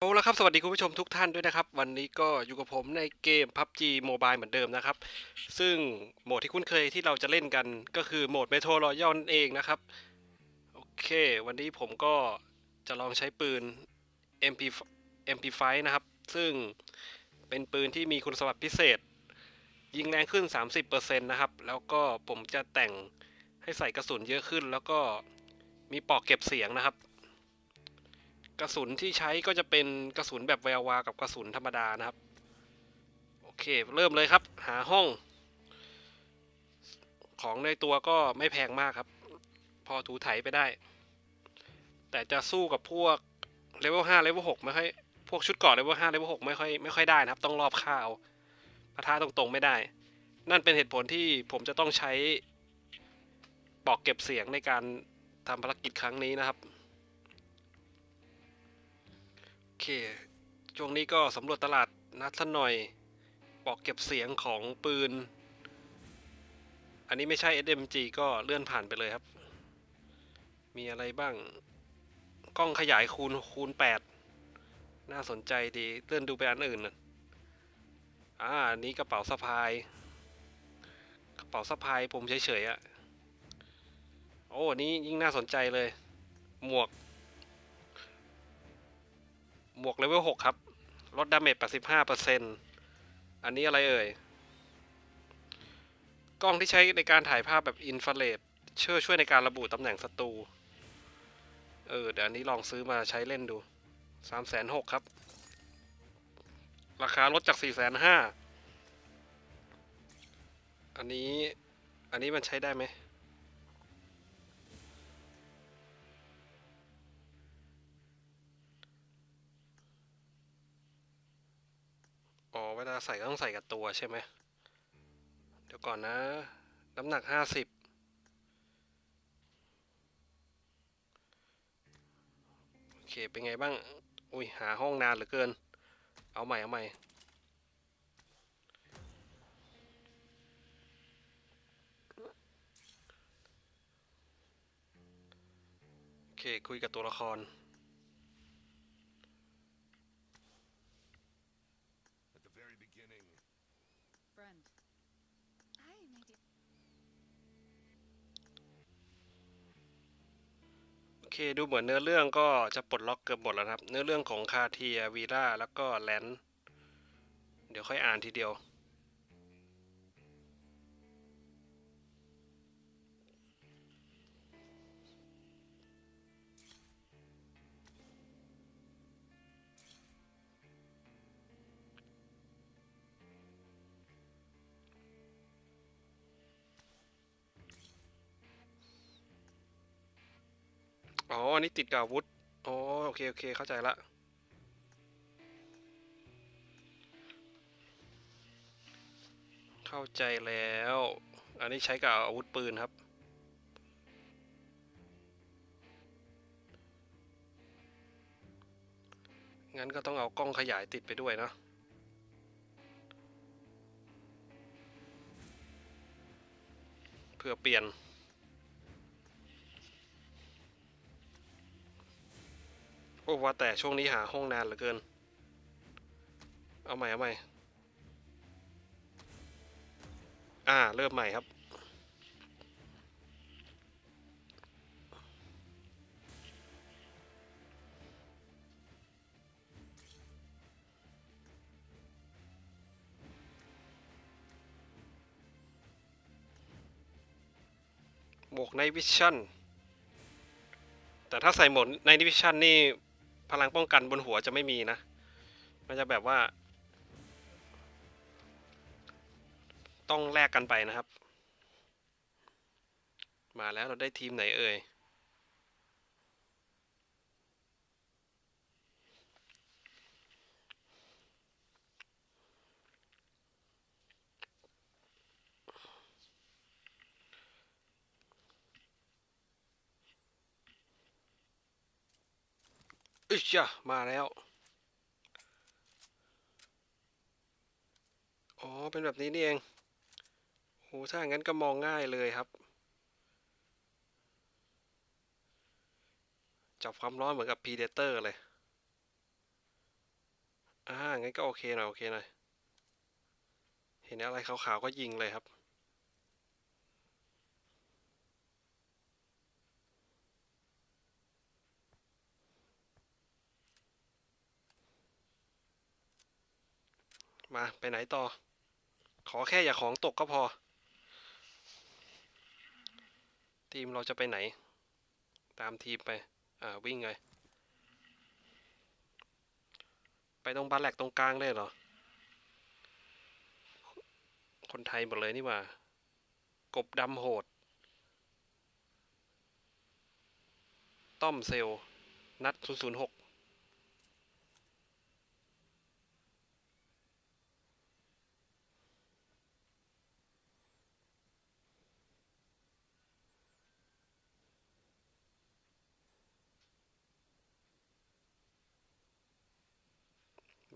เอาละครับ สวัสดีคุณผู้ชมทุกท่านด้วยนะครับ วันนี้ก็อยู่กับผมในเกม PUBG Mobile เหมือนเดิมนะครับ ซึ่งโหมดที่คุ้นเคยที่เราจะเล่นกันก็คือโหมด Metro Royale นั่นเองนะครับ โอเค วันนี้ผมก็จะลองใช้ปืน MP MP5 นะครับ ซึ่งเป็นปืนที่มีคุณสมบัติพิเศษ ยิงแรงขึ้น 30%นะครับ แล้วก็ผมจะแต่งให้ใส่กระสุนเยอะขึ้น แล้วก็มีปอกเก็บเสียงนะครับ กระสุนที่ใช้ก็จะเป็นกระสุนแบบแวววากับกระสุนธรรมดานะครับ โอเค เริ่มเลยครับ หาห้อง ของในตัวก็ไม่แพงมากครับ พอถูไถไปได้ แต่จะสู้กับพวกเลเวล5เลเวล6ไม่ค่อยพวกชุดเกราะเลเวล5เลเวล6ไม่ค่อยไม่ค่อยได้นะครับ ต้องรอบข้าวปะทะตรงๆไม่ได้ นั่นเป็นเหตุผลที่ผมจะต้องใช้ปอกเก็บเสียงในการทำภารกิจครั้งนี้นะครับ ช่วงนี้ก็สำรวจตลาดนัดสักหน่อยบอกเก็บเสียงของปืน อันนี้ไม่ใช่ SMG ก็เลื่อนผ่านไปเลยครับ มีอะไรบ้าง กล้องขยายคูณคูณ 8 น่าสนใจดี เลื่อนดูไปอันอื่นน่ะอ่าอันนี้กระเป๋าสะพาย กระเป๋าสะพายผมเฉยๆอะ่ะ โอ้นนี้ยิ่งน่าสนใจเลย หมวก หมวกเลเวล6ครับ ลดดาเมจ85%อันนี้อะไรเอ่ย กล้องที่ใช้ในการถ่ายภาพแบบอินฟราเรดช่วยช่วยในการระบุตำแหน่งศัตรู เออ เดี๋ยวอันนี้ลองซื้อมาใช้เล่นดู3,600ครับ ราคาลดจาก4,500อันนี้ อันนี้มันใช้ได้ไหม เวลาใส่ก็ต้องใส่กับตัวใช่ไหมเดี๋ยวก่อนนะ น้ำหนักห้าสิบโอเค เป็นไงบ้าง อุ้ย หาห้องนานเหลือเกิน เอาใหม่ เอาใหม่ โอเค คุยกับตัวละคร เคดูเหมือนเนื้อเรื่องก็จะปลดล็อกเกือบหมดแล้วครับ เนื้อเรื่องของคาเทียวีราแล้วก็แลนด์เดี๋ยวค่อยอ่านทีเดียว อ๋อ อันนี้ติดกับอาวุธอ๋อโอเค โอเค เข้าใจละ เข้าใจแล้ว อันนี้ใช้กับอาวุธปืนครับ งั้นก็ต้องเอากล้องขยายติดไปด้วยนะเพื่อเปลี่ยน โอ้ว่าแต่ช่วงนี้หาห้องนานเหลือเกิน เอาใหม่เอาใหม่ อ่า เริ่มใหม่ครับ หมวกในวิชั่นแต่ถ้าใส่หมวกในวิชั่นนี่ พลังป้องกันบนหัวจะไม่มีนะ มันจะแบบว่า ต้องแลกกันไปนะครับ มาแล้วเราได้ทีมไหนเอ่ย อึชจ้ะมาแล้ว อ๋อ เป็นแบบนี้นี่เองโหถ้าอย่างนั้นก็มองง่ายเลยครับ จับความร้อนเหมือนกับ Predator เลย อ่า งั้นก็โอเคหน่อย โอเคหน่อย เห็นอะไรขาวๆก็ยิงเลยครับ มาไปไหนต่อ ขอแค่อย่าของตกก็พอ ทีมเราจะไปไหน ตามทีมไป อ่า วิ่งไงไปตรงบาแหลกตรงกลางได้เหรอ คนไทยหมดเลยนี่ว่า กบดำโหด ต้อมเซลลนัด 006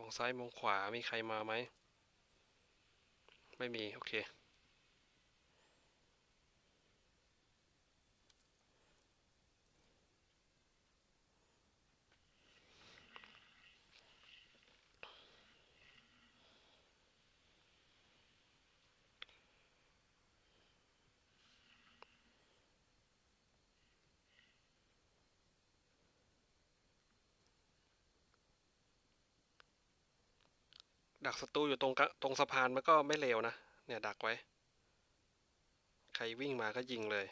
มองซ้ายมองขวามีใครมาไหม ไม่มี โอเค ดักศัตรูอยู่ตรงกะตรงสะพานมันก็ไม่เลวนะ เนี่ยดักไว้ ใครวิ่งมาก็ยิงเลย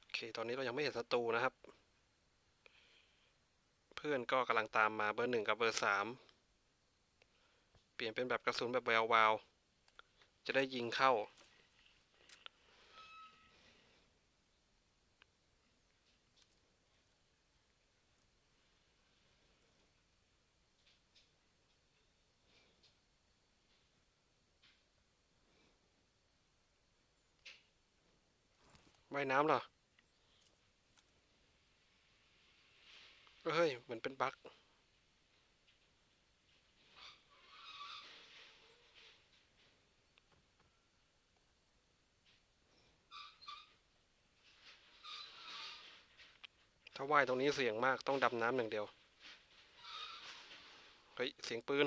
โอเค ตอนนี้เรายังไม่เห็นศัตรูนะครับ เพื่อนก็กำลังตามมาเบอร์หนึ่งกับเบอร์สาม เปลี่ยนเป็นแบบกระสุนแบบแวววาว จะได้ยิงเข้า ว่ายน้ำเหรอ เฮ้ย เหมือนเป็นบั๊ก ถ้าว่ายตรงนี้เสี่ยงมากต้องดำน้ำอย่างเดียว เฮ้ย เสียงปืน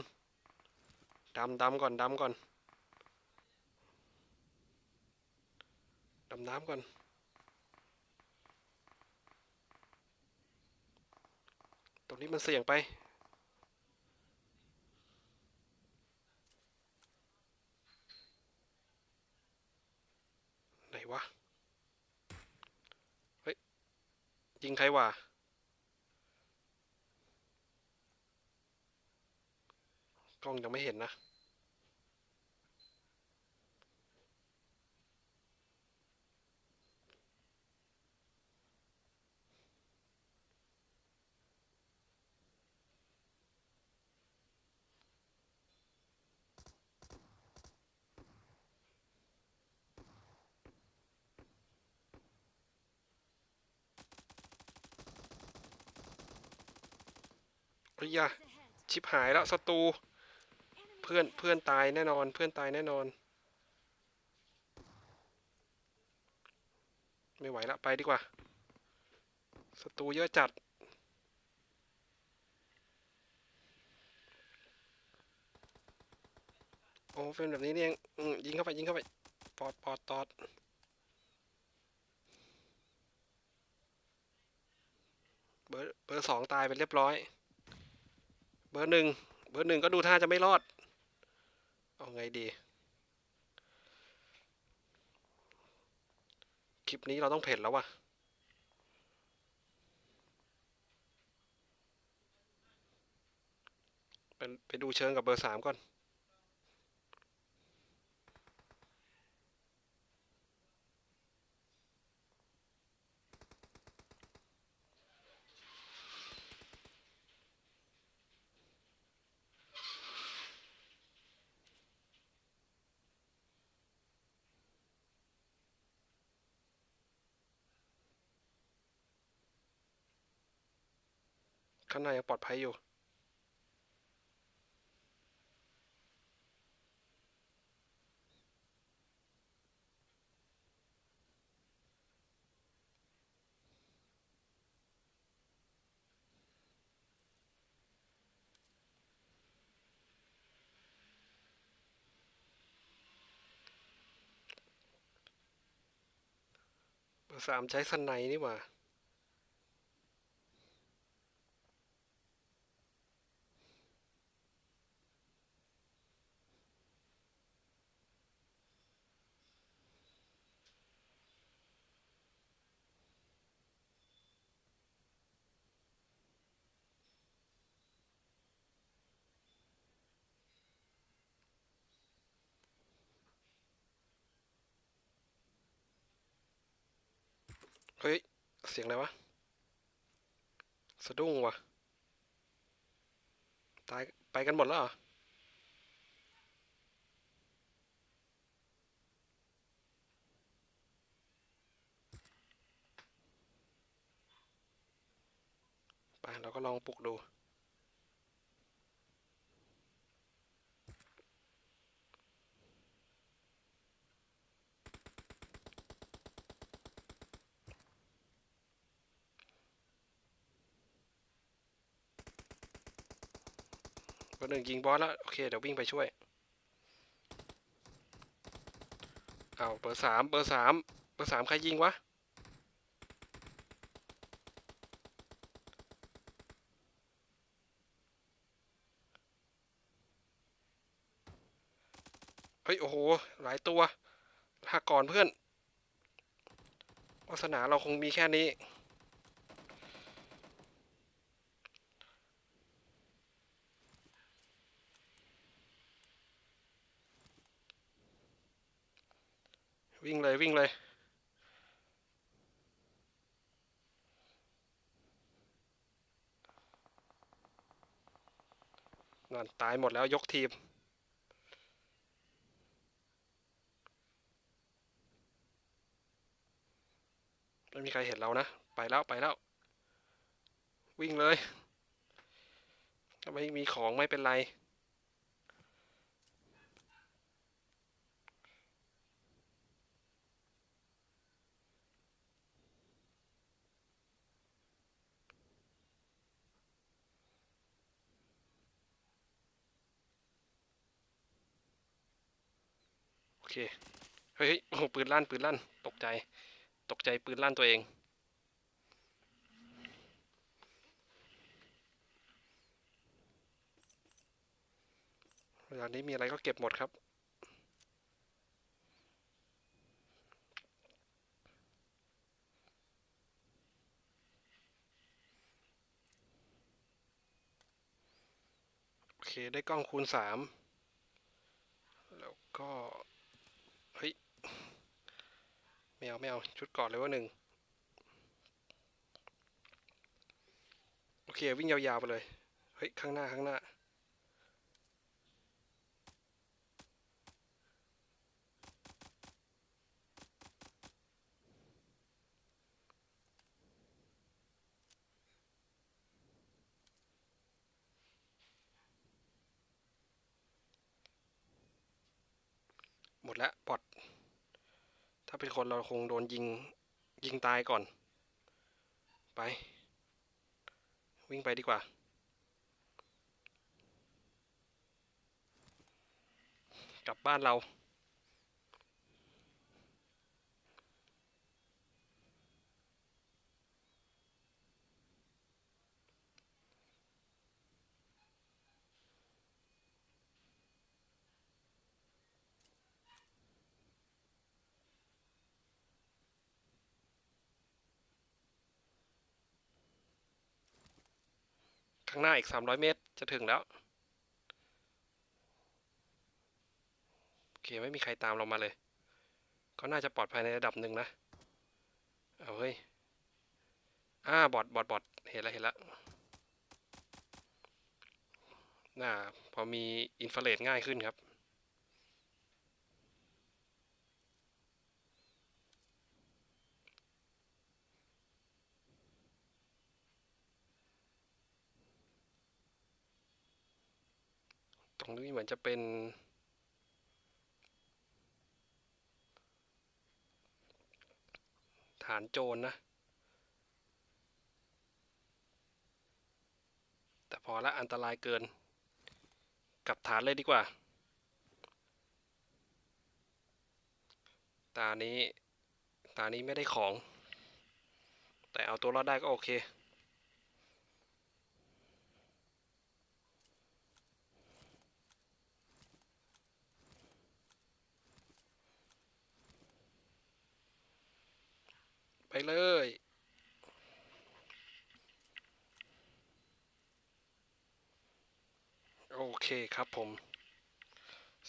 ดำดำก่อนดำก่อน ดำน้ำก่อน ตรงนี้มันเสี่ยงไปไหนวะ เฮ้ย ยิงใครวะกล้องยังไม่เห็นนะ เฮ้ย อย่าชิบหายแล้วศัตรูเพื่อนเพื่อนตายแน่นอน เพื่อนตายแน่นอน ไม่ไหวละไปดีกว่าศัตรูเยอะจัดโอ้เป็นแบบนี้นี่เองยิงเข้าไปยิงเข้าไปปอดปอดตอดเบอร์เบอร์สองตายไปเรียบร้อย เบอร์หนึ่งเบอร์หนึ่งก็ดูท่าจะไม่รอด เอาไงดี คลิปนี้เราต้องเผ็ดแล้ววะไปไปดูเชิงกับเบอร์สามก่อน ข้างในยังปลอดภัยอยู่สามใช้สไนนี่หว่า เฮ้ย เสียงอะไรวะ สะดุ้งวะตายไปกันหมดแล้วเหรอไปเราก็ลองปลุกดู เบอร์หนึ่งยิงบอสแล้วโอเคเดี๋ยววิ่งไปช่วยเอาเบอร์สามเบอร์สามเบอร์สามใครยิงวะเฮ้ยโอ้โหหลายตัวลาก่อนเพื่อนวาสนาเราคงมีแค่นี้ วิ่งเลยวิ่งเลย นั่นตายหมดแล้วยกทีม ไม่มีใครเห็นเรานะ ไปแล้วไปแล้ว วิ่งเลย ถ้าไม่มีของไม่เป็นไร เค เฮ้ยโอ้ปืนลั่นปืนลั่น ตกใจ ตกใจปืนลั่นตัวเอง เวลานี้มีอะไรก็เก็บหมดครับโอเค ได้กล้องคูณสาม แล้วก็ ไม่เอาไม่เอาชุดก่อนเลยว่าหนึ่งโอเค วิ่งยาวๆไปเลย เฮ้ย ข้างหน้าข้างหน้า หมดแล้วบอด ถ้าเป็นคนเราคงโดนยิง ยิงตายก่อน ไป วิ่งไปดีกว่า กลับบ้านเรา ข้างหน้าอีก 300 เมตร จะถึงแล้ว โอเค ไม่มีใครตามเรามาเลย ก็น่าจะปลอดภัยในระดับหนึ่งนะ เอาเฮ้ย อ่า บอดบอดบอดเห็นแล้วเห็นแล้วน่า พอมีอินฟราเรดง่ายขึ้นครับ ตรงนี้เหมือนจะเป็น ฐานโจรนะแต่พอละอันตรายเกิน กลับฐานเลยดีกว่า ตานี้ ตานี้ไม่ได้ของ แต่เอาตัวรอดได้ก็โอเค ไปเลย โอเคครับผม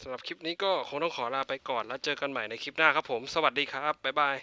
สำหรับคลิปนี้ก็คงต้องขอลาไปก่อนแล้วเจอกันใหม่ในคลิปหน้าครับผม สวัสดีครับ บ๊ายบาย